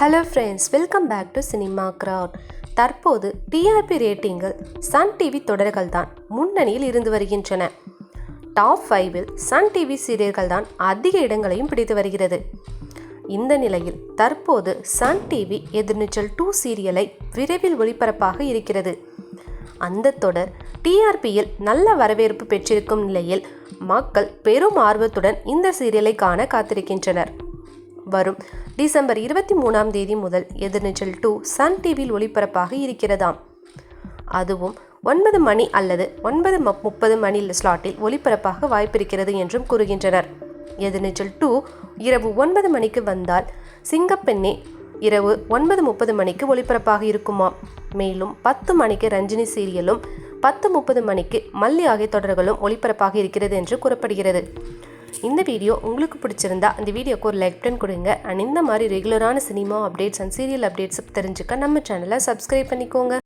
Hello friends welcome back to cinema crowd தற்போது TRP ரேட்டிங்கில் Sun TV தொடர்கள் தான் முன்னணியில் இருந்து வருகின்றன. டாப் ஃபைவில் சன் டிவி சீரியல்கள் தான் அதிக இடங்களையும் பிடித்து வருகிறது. இந்த நிலையில் தற்போது சன் டிவி எதிர்நீச்சல் டூ சீரியலை விரைவில் ஒளிபரப்பாக இருக்கிறது. அந்த தொடர் டிஆர்பியில் நல்ல வரவேற்பு பெற்றிருக்கும் நிலையில் மக்கள் பெரும் ஆர்வத்துடன் இந்த சீரியலை காண காத்திருக்கின்றனர். வரும். டிசம்பர் இருபத்தி மூணாம் தேதி முதல் எதிர்நீச்சல் டூ சன் டிவியில் ஒளிபரப்பாக இருக்கிறதாம். அதுவும் ஒன்பது மணி அல்லது ஒன்பது ம- முப்பது மணி ஸ்லாட்டில் ஒளிபரப்பாக வாய்ப்பிருக்கிறது என்றும் கூறுகின்றனர். எதிர்நீச்சல் டூ இரவு ஒன்பது மணிக்கு வந்தால் சிங்கப்பெண்ணே இரவு ஒன்பது முப்பது மணிக்கு ஒளிபரப்பாக இருக்குமாம். மேலும் பத்து மணிக்கு ரஞ்சினி சீரியலும் பத்து முப்பது மணிக்கு மல்லி ஆகிய தொடர்களும் ஒளிபரப்பாக இருக்கிறது என்று கூறப்படுகிறது. இந்த வீடியோ உங்களுக்கு பிடிச்சிருந்தா இந்த வீடியோக்கு ஒரு லைக் பட்டன் கொடுங்க. அண்ட் இந்த மாதிரி ரெகுலரான cinema updates and serial updates தெரிஞ்சுக்க நம்ம சேனலை சப்ஸ்கிரைப் பண்ணிக்கோங்க.